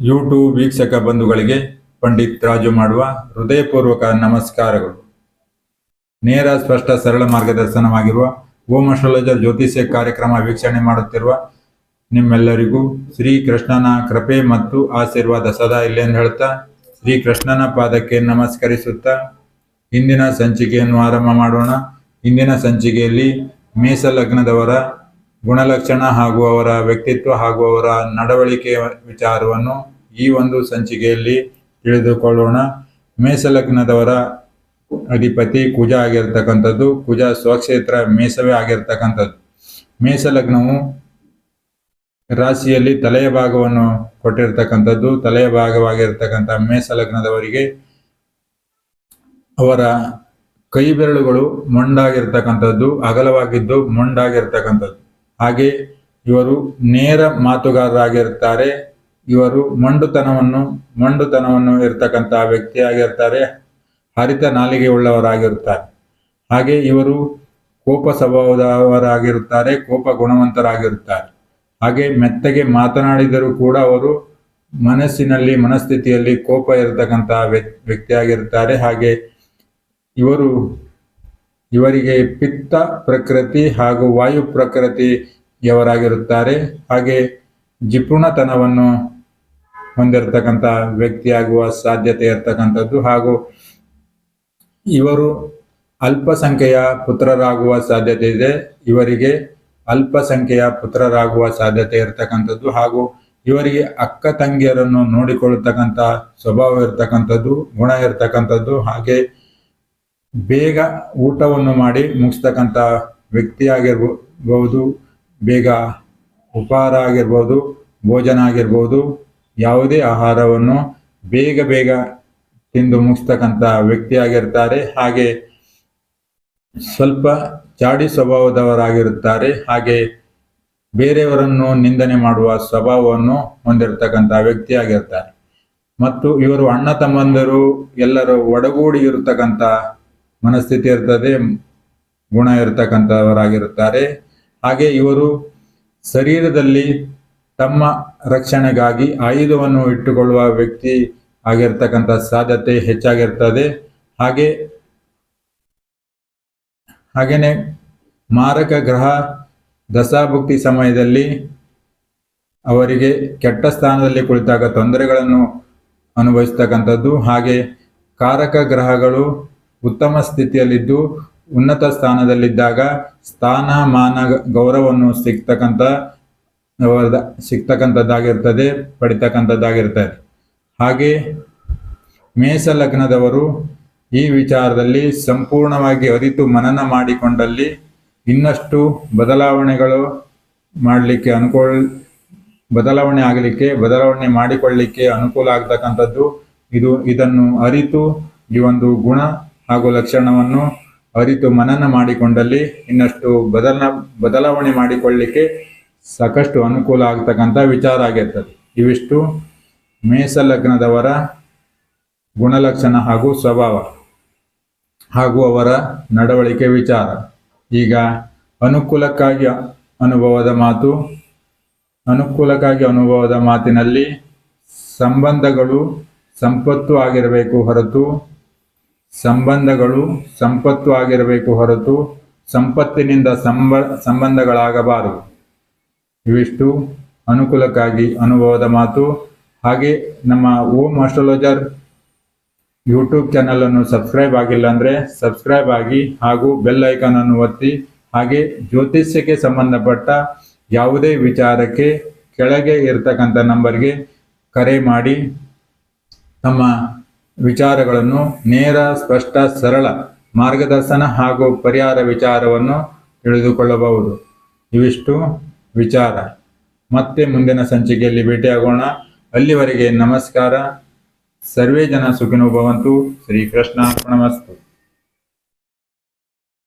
YouTube ವೀಕ್ಷಕ ಬಂಧುಗಳಿಗೆ ಪಂಡಿತ್ ರಾಜು ಮಾಡುವ ಹೃದಯಪೂರ್ವಕ ನಮಸ್ಕಾರಗಳು. ನೇರ, ಸ್ಪಷ್ಟ, ಸರಳ ಮಾರ್ಗದರ್ಶನವಾಗಿರುವ ಓಂ ಅಸ್ಟ್ರಾಲಜರ್ ಜ್ಯೋತಿಷ್ಯ ಕಾರ್ಯಕ್ರಮ ವೀಕ್ಷಣೆ ಮಾಡುತ್ತಿರುವ ನಿಮ್ಮೆಲ್ಲರಿಗೂ ಶ್ರೀ ಕೃಷ್ಣನ ಕೃಪೆ ಮತ್ತು ಆಶೀರ್ವಾದ ಸದಾ ಇಲ್ಲೆಂದು ಹೇಳ್ತಾ ಶ್ರೀ ಕೃಷ್ಣನ ಪಾದಕ್ಕೆ ನಮಸ್ಕರಿಸುತ್ತಾ, ಇಂದಿನ ಸಂಚಿಕೆಯನ್ನು ಆರಂಭ ಮಾಡೋಣ. ಇಂದಿನ ಸಂಚಿಕೆಯಲ್ಲಿ ಮೇಷ ಲಗ್ನದವರ ಗುಣಲಕ್ಷಣ ಹಾಗೂ ಅವರ ವ್ಯಕ್ತಿತ್ವ ಹಾಗೂ ಅವರ ನಡವಳಿಕೆಯ ವಿಚಾರವನ್ನು ಈ ಒಂದು ಸಂಚಿಕೆಯಲ್ಲಿ ತಿಳಿದುಕೊಳ್ಳೋಣ. ಮೇಷ ಲಗ್ನದವರ ಅಧಿಪತಿ ಕುಜ ಆಗಿರ್ತಕ್ಕಂಥದ್ದು. ಕುಜ ಸ್ವಕ್ಷೇತ್ರ ಮೇಷವೇ ಆಗಿರ್ತಕ್ಕಂಥದ್ದು. ಮೇಷ ಲಗ್ನವು ರಾಶಿಯಲ್ಲಿ ತಲೆಯ ಭಾಗವನ್ನು ಕೊಟ್ಟಿರ್ತಕ್ಕಂಥದ್ದು. ತಲೆಯ ಭಾಗವಾಗಿರ್ತಕ್ಕಂಥ ಮೇಷ ಲಗ್ನದವರಿಗೆ ಅವರ ಕೈ ಬೆರಳುಗಳು ಮೊಂಡಾಗಿರ್ತಕ್ಕಂಥದ್ದು. ಅಗಲವಾಗಿದ್ದು ಮೊಂಡಾಗಿರ್ತಕ್ಕಂಥದ್ದು. ಹಾಗೆ ಇವರು ನೇರ ಮಾತುಗಾರರಾಗಿರ್ತಾರೆ. ಇವರು ಮಂಡುತನವನ್ನು ಮಂಡುತನವನ್ನು ಇರ್ತಕ್ಕಂತಹ ವ್ಯಕ್ತಿಯಾಗಿರ್ತಾರೆ ಹರಿತ ನಾಲಿಗೆ ಉಳ್ಳವರಾಗಿರುತ್ತಾರೆ. ಹಾಗೆ ಇವರು ಕೋಪ ಸ್ವಭಾವದವರಾಗಿರುತ್ತಾರೆ, ಕೋಪ ಗುಣವಂತರಾಗಿರುತ್ತಾರೆ. ಹಾಗೆ ಮೆತ್ತಗೆ ಮಾತನಾಡಿದರೂ ಕೂಡ ಅವರು ಮನಸ್ಸಿನಲ್ಲಿ, ಮನಸ್ಥಿತಿಯಲ್ಲಿ ಕೋಪ ಇರತಕ್ಕಂತಹ ವ್ಯಕ್ತಿಯಾಗಿರುತ್ತಾರೆ. ಹಾಗೆ ಇವರು ಇವರಿಗೆ ಪಿತ್ತ ಪ್ರಕೃತಿ ಹಾಗೂ ವಾಯು ಪ್ರಕೃತಿಯವರಾಗಿರುತ್ತಾರೆ ಹಾಗೆ ಜಿಪುಣತನವನ್ನು ಹೊಂದಿರತಕ್ಕಂಥ ವ್ಯಕ್ತಿಯಾಗುವ ಸಾಧ್ಯತೆ ಇರತಕ್ಕಂಥದ್ದು. ಹಾಗೂ ಇವರು ಅಲ್ಪಸಂಖ್ಯೆಯ ಪುತ್ರರಾಗುವ ಸಾಧ್ಯತೆ ಇದೆ. ಇವರಿಗೆ ಅಲ್ಪಸಂಖ್ಯೆಯ ಪುತ್ರರಾಗುವ ಸಾಧ್ಯತೆ ಇರತಕ್ಕಂಥದ್ದು. ಹಾಗೂ ಇವರಿಗೆ ಅಕ್ಕ ತಂಗಿಯರನ್ನು ನೋಡಿಕೊಳ್ಳತಕ್ಕಂಥ ಸ್ವಭಾವ ಇರತಕ್ಕಂಥದ್ದು, ಗುಣ ಇರತಕ್ಕಂಥದ್ದು. ಹಾಗೆ ಬೇಗ ಊಟವನ್ನು ಮಾಡಿ ಮುಗಿಸ್ತಕ್ಕಂಥ ವ್ಯಕ್ತಿಯಾಗಿರ್ಬಹುದು ಬೇಗ ಉಪಹಾರ ಆಗಿರ್ಬೋದು ಭೋಜನ ಆಗಿರ್ಬೋದು ಯಾವುದೇ ಆಹಾರವನ್ನು ಬೇಗ ಬೇಗ ತಿಂದು ಮುಗಿಸ್ತಕ್ಕಂಥ ವ್ಯಕ್ತಿಯಾಗಿರ್ತಾರೆ. ಹಾಗೆ ಸ್ವಲ್ಪ ಚಾಡಿ ಸ್ವಭಾವದವರಾಗಿರುತ್ತಾರೆ. ಹಾಗೆ ಬೇರೆಯವರನ್ನು ನಿಂದನೆ ಮಾಡುವ ಸ್ವಭಾವವನ್ನು ಹೊಂದಿರತಕ್ಕಂಥ ವ್ಯಕ್ತಿಯಾಗಿರ್ತಾರೆ. ಮತ್ತು ಇವರು ಅಣ್ಣ ತಮ್ಮಂದರು ಎಲ್ಲರೂ ಒಡಗೂಡಿ ಇರತಕ್ಕಂಥ ಮನಸ್ಥಿತಿ ಇರ್ತದೆ, ಗುಣ ಇರತಕ್ಕಂಥವರಾಗಿರುತ್ತಾರೆ. ಹಾಗೆ ಇವರು ಶರೀರದಲ್ಲಿ ತಮ್ಮ ರಕ್ಷಣೆಗಾಗಿ ಆಯುಧವನ್ನು ಇಟ್ಟುಕೊಳ್ಳುವ ವ್ಯಕ್ತಿ ಆಗಿರ್ತಕ್ಕಂಥ ಸಾಧ್ಯತೆ ಹೆಚ್ಚಾಗಿರ್ತದೆ. ಹಾಗೆ, ಹಾಗೇನೆ ಮಾರಕ ಗ್ರಹ ದಶಾಭುಕ್ತಿ ಸಮಯದಲ್ಲಿ ಅವರಿಗೆ ಕೆಟ್ಟ ಸ್ಥಾನದಲ್ಲಿ ಕುಳಿತಾಗ ತೊಂದರೆಗಳನ್ನು ಅನುಭವಿಸ್ತಕ್ಕಂಥದ್ದು. ಹಾಗೆ, ಕಾರಕ ಗ್ರಹಗಳು ಉತ್ತಮ ಸ್ಥಿತಿಯಲ್ಲಿದ್ದು, ಉನ್ನತ ಸ್ಥಾನದಲ್ಲಿದ್ದಾಗ ಸ್ಥಾನಮಾನ ಗೌರವವನ್ನು ಸಿಗ್ತಕ್ಕಂಥ ಸಿಗ್ತಕ್ಕಂಥದ್ದಾಗಿರ್ತದೆ, ಪಡಿತಕ್ಕಂಥದ್ದಾಗಿರ್ತದೆ. ಹಾಗೆ ಮೇಷ ಲಗ್ನದವರು ಈ ವಿಚಾರದಲ್ಲಿ ಸಂಪೂರ್ಣವಾಗಿ ಅರಿತು ಮನನ ಮಾಡಿಕೊಂಡಲ್ಲಿ ಇನ್ನಷ್ಟು ಬದಲಾವಣೆಗಳು ಮಾಡಲಿಕ್ಕೆ ಅನುಕೂಲ, ಬದಲಾವಣೆ ಆಗಲಿಕ್ಕೆ, ಬದಲಾವಣೆ ಮಾಡಿಕೊಳ್ಳಲಿಕ್ಕೆ ಅನುಕೂಲ ಆಗ್ತಕ್ಕಂಥದ್ದು ಇದು, ಇದನ್ನು ಅರಿತು ಈ ಒಂದು ಗುಣ ಹಾಗೂ ಲಕ್ಷಣವನ್ನು ಅರಿತು ಮನನ ಮಾಡಿಕೊಂಡಲ್ಲಿ ಇನ್ನಷ್ಟು ಬದಲ ಬದಲಾವಣೆ ಮಾಡಿಕೊಳ್ಳಲಿಕ್ಕೆ ಸಾಕಷ್ಟು ಅನುಕೂಲ ಆಗ್ತಕ್ಕಂಥ ವಿಚಾರ ಆಗಿರ್ತದೆ. ಇವಿಷ್ಟು ಮೇಷ ಲಗ್ನದವರ ಗುಣಲಕ್ಷಣ ಹಾಗೂ ಸ್ವಭಾವ ಹಾಗೂ ಅವರ ನಡವಳಿಕೆ ವಿಚಾರ. ಈಗ ಅನುಕೂಲಕ್ಕಾಗಿ ಅನುಭವದ ಮಾತು, ಅನುಕೂಲಕ್ಕಾಗಿ ಅನುಭವದ ಮಾತಿನಲ್ಲಿ ಸಂಬಂಧಗಳು ಸಂಪತ್ತು ಆಗಿರಬೇಕು ಹೊರತು ಸಂಬಂಧಗಳು ಸಂಪತ್ತು ಆಗಿರಬೇಕು ಹೊರತು ಸಂಪತ್ತಿನಿಂದ ಸಂಬ, ಸಂಬಂಧಗಳಾಗಬಾರದು. ಇವಿಷ್ಟು ಅನುಕೂಲಕ್ಕಾಗಿ ಅನುಭವದ ಮಾತು. ಹಾಗೆ ನಮ್ಮ ಓಂ ಅಸ್ಟ್ರಾಲಜರ್ ಯೂಟ್ಯೂಬ್ ಚಾನಲನ್ನು ಸಬ್ಸ್ಕ್ರೈಬ್ ಆಗಿಲ್ಲ ಅಂದರೆ ಸಬ್ಸ್ಕ್ರೈಬ್ ಆಗಿ ಹಾಗೂ ಬೆಲ್ ಐಕಾನ್ ಅನ್ನು ಒತ್ತಿ. ಹಾಗೆ ಜ್ಯೋತಿಷ್ಯಕ್ಕೆ ಸಂಬಂಧಪಟ್ಟ ಯಾವುದೇ ವಿಚಾರಕ್ಕೆ ಕೆಳಗೆ ಇರತಕ್ಕಂಥ ನಂಬರ್ಗೆ ಕರೆ ಮಾಡಿ. ತಮ್ಮ ವಿಚಾರಗಳನ್ನು ನೇರ, ಸ್ಪಷ್ಟ, ಸರಳ ಮಾರ್ಗದರ್ಶನ ಹಾಗೂ ಪರಿಹಾರ ವಿಚಾರವನ್ನು ತಿಳಿದುಕೊಳ್ಳಬಹುದು. ಇವಿಷ್ಟು ವಿಚಾರ. ಮತ್ತೆ ಮುಂದಿನ ಸಂಚಿಕೆಯಲ್ಲಿ ಭೇಟಿಯಾಗೋಣ. ಅಲ್ಲಿವರೆಗೆ ನಮಸ್ಕಾರ. ಸರ್ವೇ ಜನ ಸುಖಿನೋ ಭವಂತು. ಶ್ರೀಕೃಷ್ಣ ಪ್ರಣಮಸ್ತು